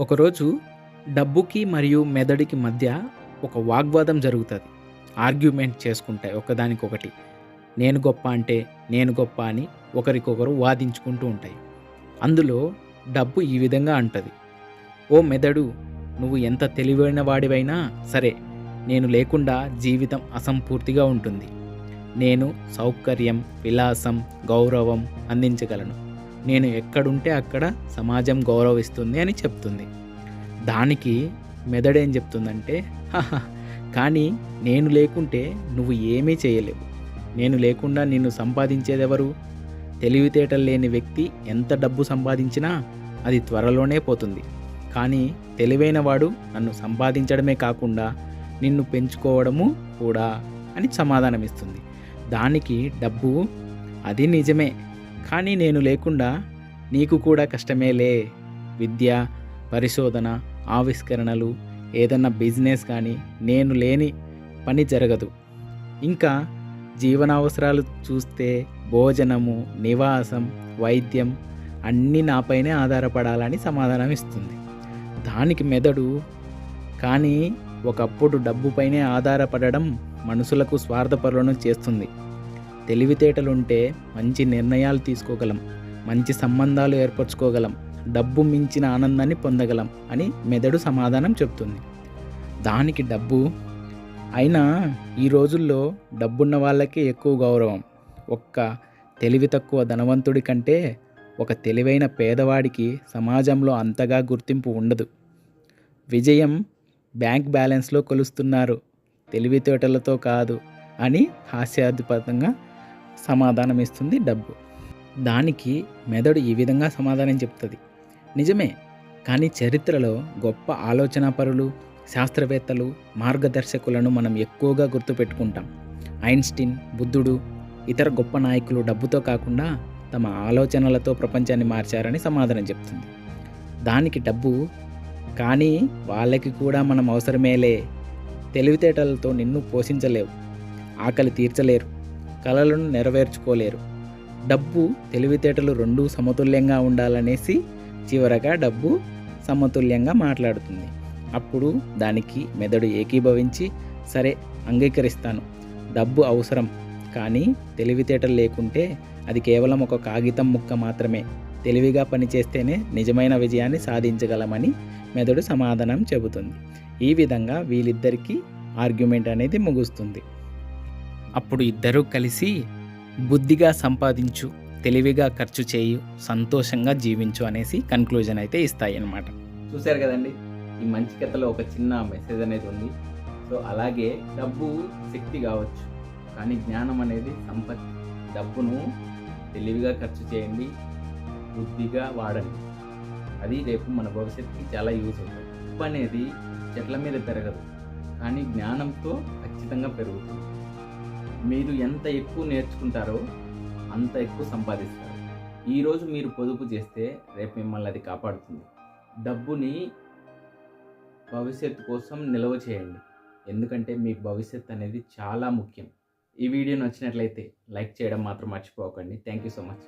ఒకరోజు డబ్బుకి మరియు మెదడుకి మధ్య ఒక వాగ్వాదం జరుగుతుంది. ఆర్గ్యుమెంట్ చేసుకుంటాయి. ఒకదానికొకటి. నేను గొప్ప అంటే నేను గొప్ప అని ఒకరికొకరు వాదించుకుంటూ ఉంటాయి. అందులో డబ్బు ఈ విధంగా అంటది. ఓ మెదడు నువ్వు ఎంత తెలివైన వాడివైనా సరే నేను లేకుండా జీవితం అసంపూర్తిగా ఉంటుంది. నేను సౌకర్యం విలాసం గౌరవం అందించగలను. నేను ఎక్కడుంటే అక్కడ సమాజం గౌరవిస్తుంది అని చెప్తుంది. దానికి మెదడేం చెప్తుందంటే "హహ, కానీ నేను లేకుంటే నువ్వు ఏమీ చేయలేవు. నేను లేకుండా నిన్ను సంపాదించేదెవరు? తెలివితేటలు లేని వ్యక్తి ఎంత డబ్బు సంపాదించినా అది త్వరలోనే పోతుంది. కానీ తెలివైన వాడు నన్ను సంపాదించడమే కాకుండా నిన్ను పెంచుకోవడము కూడా అని సమాధానమిస్తుంది. దానికి డబ్బు అది నిజమే కానీ నేను లేకుండా నీకు కూడా కష్టమేలే. విద్య పరిశోధన ఆవిష్కరణలు ఏదన్నా బిజినెస్ కానీ నేను లేని పని జరగదు. ఇంకా జీవనావసరాలు చూస్తే భోజనము నివాసం వైద్యం అన్నీ నాపైనే ఆధారపడాలని సమాధానం ఇస్తుంది. దానికి మెదడు కానీ ఒకప్పుడు డబ్బుపైనే ఆధారపడడం మనుషులకు స్వార్థపరులను చేస్తుంది. తెలివితేటలుంటే మంచి నిర్ణయాలు తీసుకోగలం మంచి సంబంధాలు ఏర్పరచుకోగలం డబ్బు మించిన ఆనందాన్ని పొందగలం అని మెదడు సమాధానం చెప్తుంది. దానికి డబ్బు అయినా ఈ రోజుల్లో డబ్బున్న వాళ్ళకే ఎక్కువ గౌరవం. ఒక్క తెలివి తక్కువ ధనవంతుడి కంటే ఒక తెలివైన పేదవాడికి సమాజంలో అంతగా గుర్తింపు ఉండదు. విజయం బ్యాంక్ బ్యాలెన్స్లో కొలుస్తున్నారు తెలివితేటలతో కాదు అని హాస్యాధిపతంగా సమాధానం ఇస్తుంది డబ్బు. దానికి మెదడు ఈ విధంగా సమాధానం చెప్తుంది. నిజమే కానీ చరిత్రలో గొప్ప ఆలోచనాపరులు శాస్త్రవేత్తలు మార్గదర్శకులను మనం ఎక్కువగా గుర్తుపెట్టుకుంటాం. ఐన్స్టీన్ బుద్ధుడు ఇతర గొప్ప నాయకులు డబ్బుతో కాకుండా తమ ఆలోచనలతో ప్రపంచాన్ని మార్చారని సమాధానం చెప్తుంది. దానికి డబ్బు కానీ వాళ్ళకి కూడా మనం అవసరమేలే. తెలివితేటలతో నిన్ను పోషించలేవు. ఆకలి తీర్చలేరు. కలలను నెరవేర్చుకోలేరు. డబ్బు తెలివితేటలు రెండూ సమతుల్యంగా ఉండాలనేసి చివరగా డబ్బు సమతుల్యంగా మాట్లాడుతుంది. అప్పుడు దానికి మెదడు ఏకీభవించి సరే అంగీకరిస్తాను. డబ్బు అవసరం కానీ తెలివితేటలు లేకుంటే అది కేవలం ఒక కాగితం ముక్క మాత్రమే. తెలివిగా పనిచేస్తేనే నిజమైన విజయాన్ని సాధించగలమని మెదడు సమాధానం చెబుతుంది. ఈ విధంగా వీళ్ళిద్దరికీ ఆర్గ్యుమెంట్ అనేది ముగుస్తుంది. అప్పుడు ఇద్దరూ కలిసి బుద్ధిగా సంపాదించు తెలివిగా ఖర్చు చేయు సంతోషంగా జీవించు అనేసి కన్క్లూజన్ అయితే ఇస్తాయి అన్నమాట చూశారు కదండి ఈ మంచి కథలో ఒక చిన్న మెసేజ్ అనేది ఉంది. సో అలాగే డబ్బు శక్తి కావచ్చు కానీ జ్ఞానం అనేది సంపత్తి. డబ్బును తెలివిగా ఖర్చు చేయండి బుద్ధిగా వాడండి. అది రేపు మన భవిష్యత్తుకి చాలా యూజ్ అవుతుంది. డబ్బు అనేది చెట్ల మీద పెరగదు కానీ జ్ఞానంతో ఖచ్చితంగా పెరుగుతుంది. మీరు ఎంత ఎక్కువ నేర్చుకుంటారో అంత ఎక్కువ సంపాదిస్తారు. ఈరోజు మీరు పొదుపు చేస్తే రేపు మిమ్మల్ని అది కాపాడుతుంది. డబ్బుని భవిష్యత్తు కోసం నిల్వ చేయండి. ఎందుకంటే మీకు భవిష్యత్తు అనేది చాలా ముఖ్యం. ఈ వీడియో నచ్చినట్లయితే లైక్ చేయడం మాత్రం మర్చిపోకండి. Thank you so much.